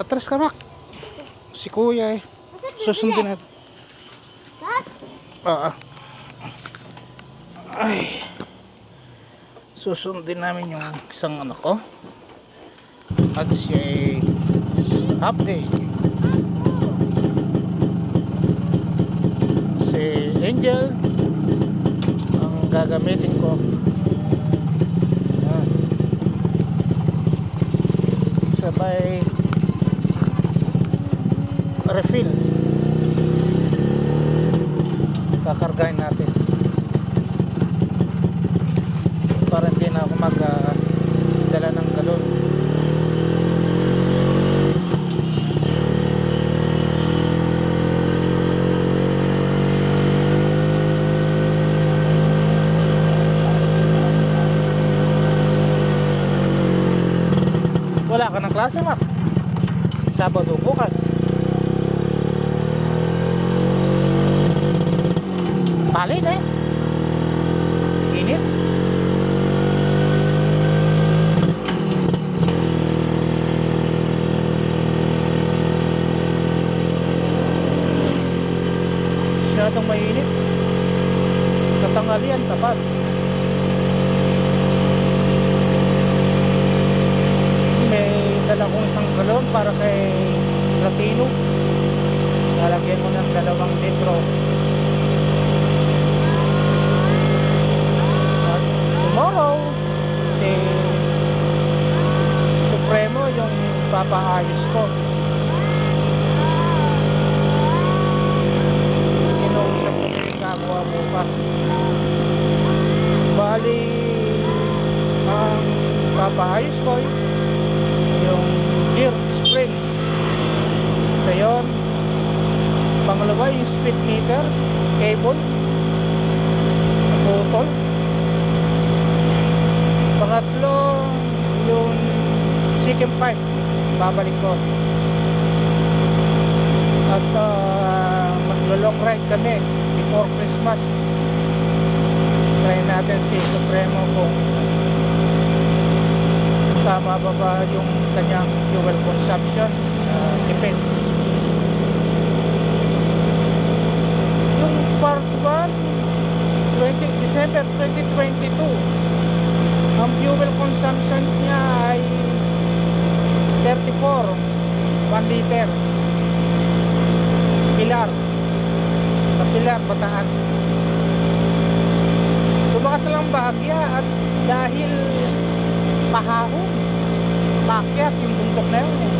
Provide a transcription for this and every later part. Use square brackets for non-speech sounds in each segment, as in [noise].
Atras ka, Mak. Si Kuya eh. Susundin natin. Tas, Oo. Ay. Susundin namin yung isang ano ko. At siya ay half day. Si Angel ang gagamitin ko. Sabay refill. Kakargahin natin. Para hindi na ako mag ah, dala ng galon. Wala ka ng klase Mac Sabado Masyadong mainit. Katanghalian, tapat. May dala kong isang galon para kay Latino. Lalagyan mo ng dalawang litro. At tomorrow, si Supremo yung papaayos ko. Kinausap ko yung gagawa bukas. Bali, ang papaayos ko yung gear spring. Isa yun. Pangalawa yung speed meter, cable, naputol. Pangatlo, yung chicken pipe. Babalik ko. At uh, maglo-long ride kami before Christmas. Try natin si Supremo kung tama ba ba yung kanyang fuel consumption. Uh, tipid. Yung part 1, 20, December 2022, ang fuel consumption niya ay 34 1 liter Pilar sa Pilar, Bataan tumakas lang bahagya at dahil pahahon pakyat yung bundok na yun eh.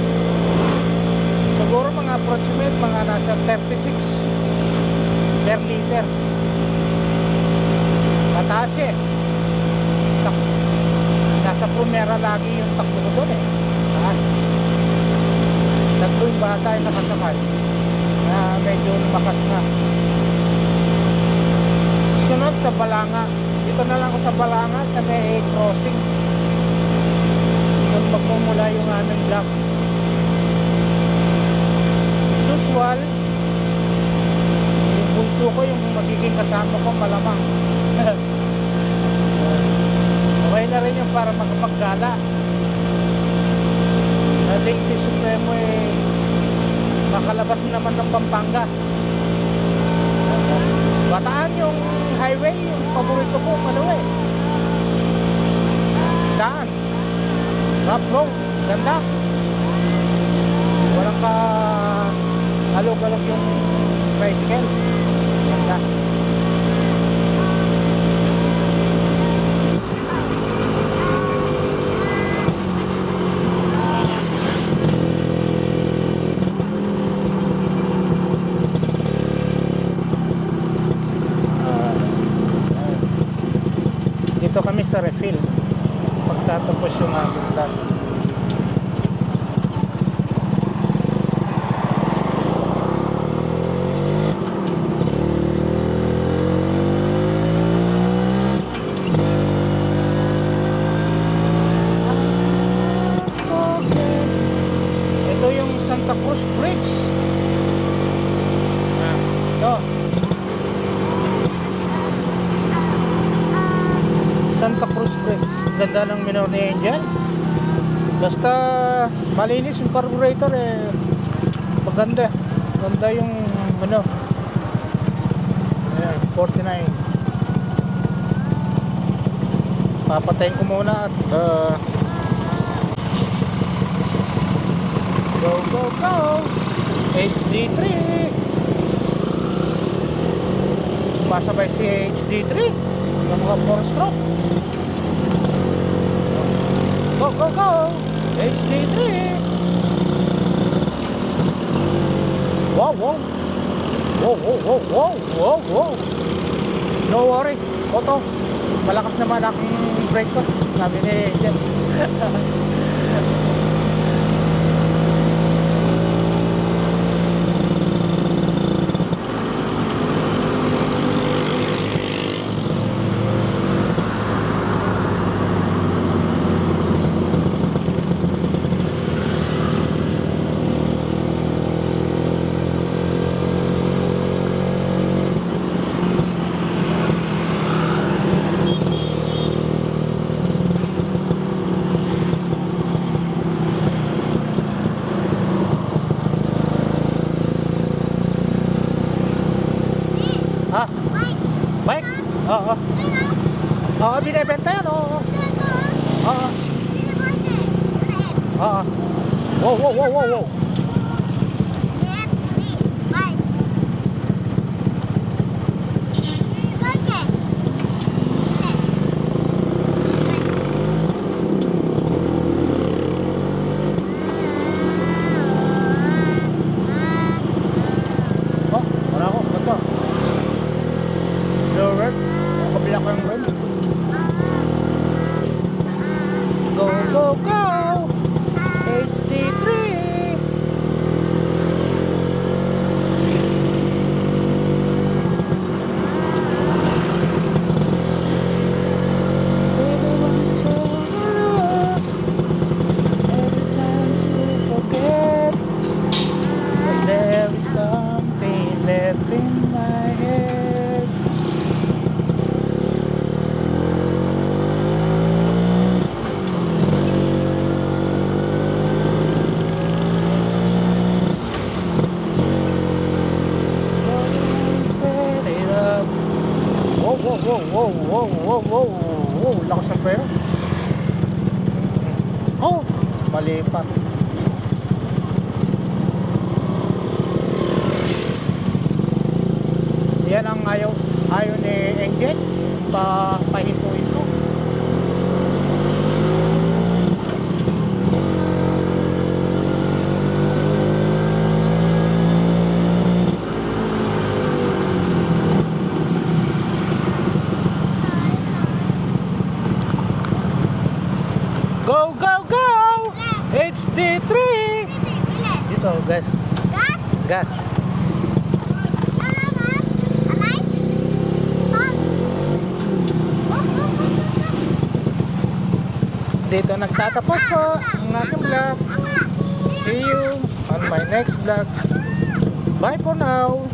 siguro mga approximate mga nasa 36 per liter. Mataas eh. Nasa Primera lagi yung takbo ko doon eh. Taas tatlo yung bata yung nakasakay na medyo lumakas na. Sunod sa Balanga. Dito na lang ako sa Balanga sa may crossing doon magmumula yung aming vlog as usual yung bunso ko yung magiging kasama ko malamang. [laughs] Okay na rin yung para makapaggala Nating si Supremo eh makalabas naman ng Pampanga. Bataan yung highway yung paborito ko eh road ganda. Walang ka alog-alog yung bicycle ganda. Ah, ah. dito kami sa refill pagtatapos yung aming vlog ito yung Santa Cruz Bridge ah, ito Santa Cruz Bridge. Ganda ng minor ni Angel. Basta malinis yung carburetor eh. Maganda. Maganda yung ano. Ayan, 49. Papatayin ko muna at uh, Go, go, go! HD3! Pasabay si HD3 ng mga 4 stroke. Go, go, go! HD3! Wow, wow! Wow, wow, wow, wow, wow, wow! No worry, Oto. Malakas naman aking brake ko. Sabi ni Jen. [laughs] Oo, binibenta yan. Oo. Oo. Oo. Wow, wow, wow, wow, wow. Oh, wala ako. Ito. Lower. Kabila ko yung rim. Go, go, go! HD3! There is something left in my head Set it up. Wow, wow, wow, wow, wow, wow, lakas ng pera. Oh, mali pa. Yan ang ayaw, ayaw ni Angel. Pa, pahintuin ko. Go, go, go! HD3! Dito, guys. Gas. Dito nagtatapos po ang aking vlog. See you on my next vlog. Bye for now.